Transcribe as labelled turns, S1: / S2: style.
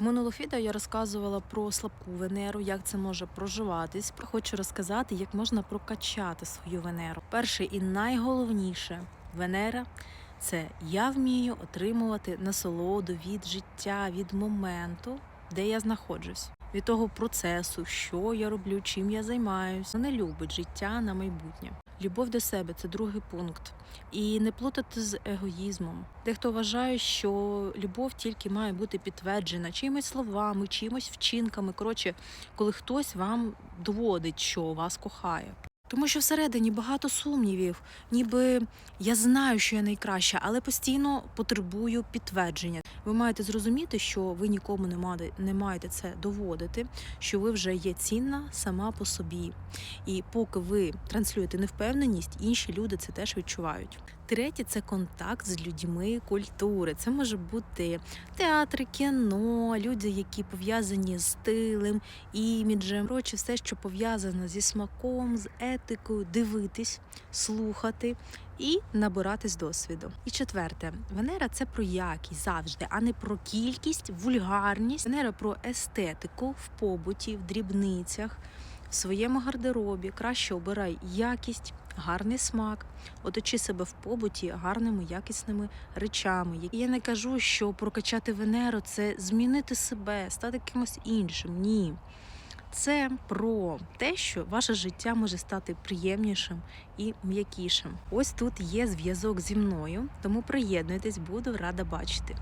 S1: В минулих відео я розказувала про слабку Венеру, як це може проживатись. Хочу розказати, як можна прокачати свою Венеру. Перше і найголовніше Венера це я вмію отримувати насолоду від життя, від моменту, де я знаходжусь. Від того процесу, що я роблю, чим я займаюся. Вона любить життя на майбутнє. Любов до себе це другий пункт. І не плутати з егоїзмом. Дехто вважає, що любов тільки має бути підтверджена чимось словами, чимось вчинками. Коротше, коли хтось вам доводить, що вас кохає. Тому що всередині багато сумнівів, ніби я знаю, що я найкраща, але постійно потребую підтвердження. Ви маєте зрозуміти, що ви нікому не маєте, не маєте це доводити, що ви вже є цінна сама по собі. І поки ви транслюєте невпевненість, інші люди це теж відчувають. Третє це контакт з людьми культури. Це може бути театри, кіно, люди, які пов'язані з стилем, іміджем. Коротше, все, що пов'язано зі смаком, з етикою, дивитись, слухати і набиратись досвіду. І четверте, Венера це про якість завжди, а не про кількість, вульгарність. Венера про естетику в побуті, в дрібницях. В своєму гардеробі краще обирай якість, гарний смак, оточи себе в побуті гарними якісними речами. І я не кажу, що прокачати Венеру це змінити себе, стати кимось іншим. Ні. Це про те, що ваше життя може стати приємнішим і м'якішим. Ось тут є зв'язок зі мною, тому приєднуйтесь, буду рада бачити.